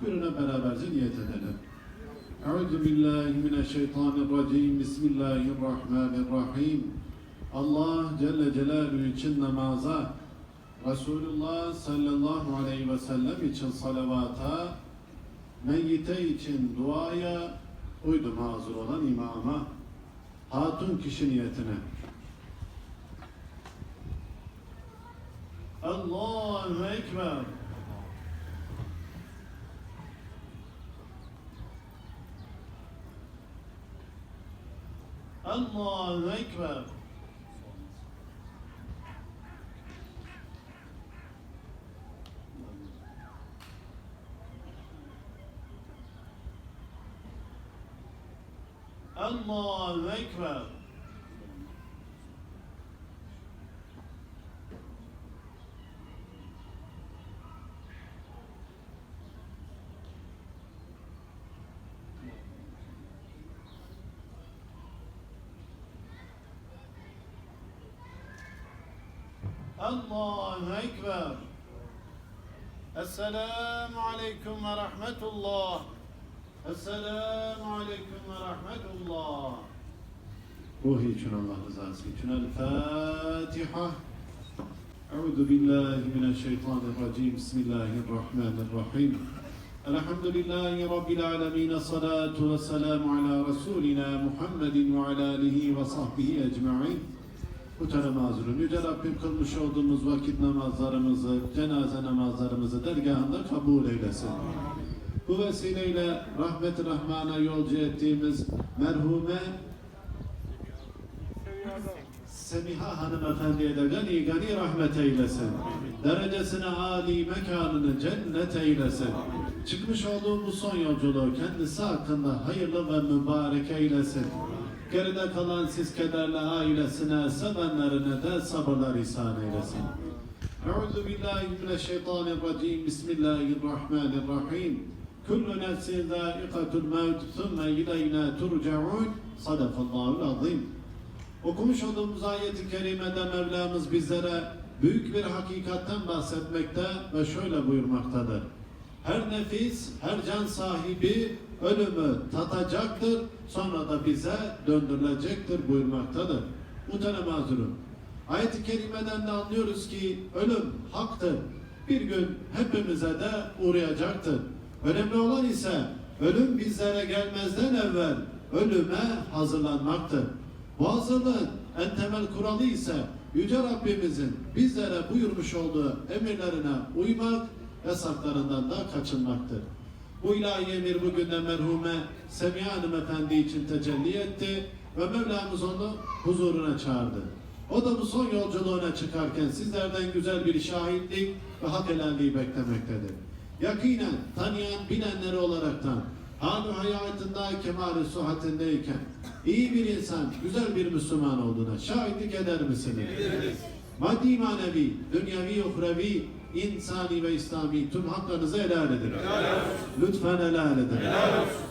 Buyurun hep beraberce niyet edelim. Euzu billahi mineşşeytanirracim. Bismillahirrahmanirrahim. Allah Celle Celaluhu için namaza, Resulullah sallallahu aleyhi ve sellem için salavata, meyyite için duaya, uydum hazır olan imama, hatun kişi niyetine. Allahu Ekber. Allahu Ekber. Allahu Ekber. Allahu Ekber. Esselamu Aleyküm ve Rahmetullah. Esselamu Aleyküm ve Rahmetullah. Ruhi için Allah rızası için. El Fatiha. Euzu billahi mineşşeytanirracim. Bismillahirrahmanirrahim. Elhamdülillahi Rabbil alemin. Salatu ve selamu ala Resulina Muhammedin ve ala alihi ve sahbihi ecma'in. Muhterem mazurun, Yüce Rabbim kılmış olduğumuz vakit namazlarımızı, cenaze namazlarımızı dergahında kabul eylesin. Bu vesileyle rahmet-i rahmana yolcu ettiğimiz merhume Semiha hanımefendiye de gani gani rahmet eylesin. Derecesine âli mekanını cennet eylesin. Çıkmış olduğu bu son yolculuğu kendisi hakkında hayırlı ve mübarek eylesin. Geride kalan siz kederli ailesine, sevenlerine de sabırlar ihsan eylesin. Euzu billahi mineşşeytanirracim. Bismillahirrahmanirrahim. Kullu nefsin zâikatul mevt, thumme ileyna turcaun. Sadakallahul azim. Okumuş olduğumuz ayeti kerimede Mevlamız bizlere büyük bir hakikatten bahsetmekte ve şöyle buyurmaktadır. Her nefis, her can sahibi ölümü tatacaktır, sonra da bize döndürülecektir buyurmaktadır. Muhterem hazırım. Ayet-i kerimeden de anlıyoruz ki ölüm haktır. Bir gün hepimize de uğrayacaktır. Önemli olan ise ölüm bizlere gelmezden evvel ölüme hazırlanmaktır. Bu hazırlığın en temel kuralı ise Yüce Rabbimizin bizlere buyurmuş olduğu emirlerine uymak, yasaklarından da kaçınmaktır. Bu ilahi emir bugün de merhume Semiha Hanım Efendi için tecelli etti ve Mevlamız onu huzuruna çağırdı. O da bu son yolculuğuna çıkarken sizlerden güzel bir şahitlik ve hak helalliği beklemektedir. Yakinen tanıyan bilenleri olaraktan halı hayatında kemali suhatindeyken iyi bir insan, güzel bir Müslüman olduğuna şahitlik eder misiniz? Maddi manevi, dünyevi, uhrevi, insani ve İslami tüm haklarınızı helal edin. Lütfen helal edin.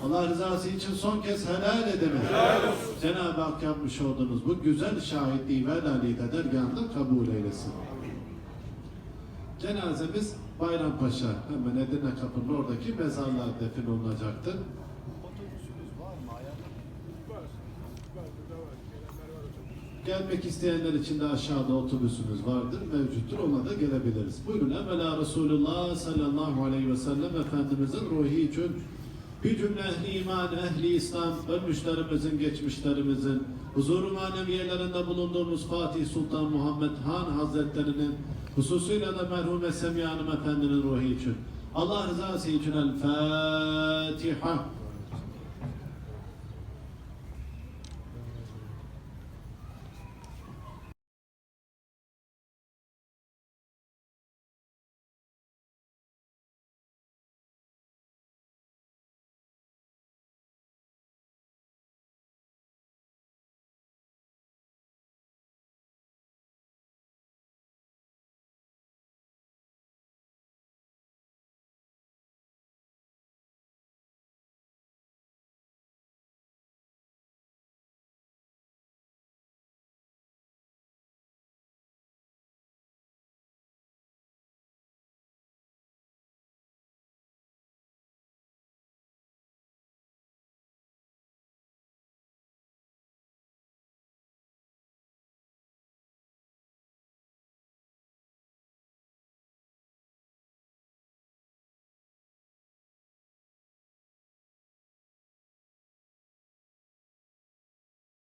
Allah rızası için son kez helal edin. Cenab-ı Hak yapmış olduğunuz bu güzel şahitliği ve helalliği de dergahında kabul eylesin. Cenazemiz Bayrampaşa hemen Edirne Kapı'nın oradaki mezarlığa defin olunacaktır. Gelmek isteyenler için de aşağıda otobüsümüz vardır, mevcuttur. Ona da gelebiliriz. Buyurun evvela Resulullah sallallahu aleyhi ve sellem Efendimizin ruhi için cümle ehli iman, ehli İslam, ölmüşlerimizin, geçmişlerimizin, huzuru maneviyelerinde bulunduğumuz Fatih Sultan Muhammed Han Hazretlerinin, hususuyla da merhume Semiha Hanım Efendi'nin ruhi için. Allah rızası için El Fatiha.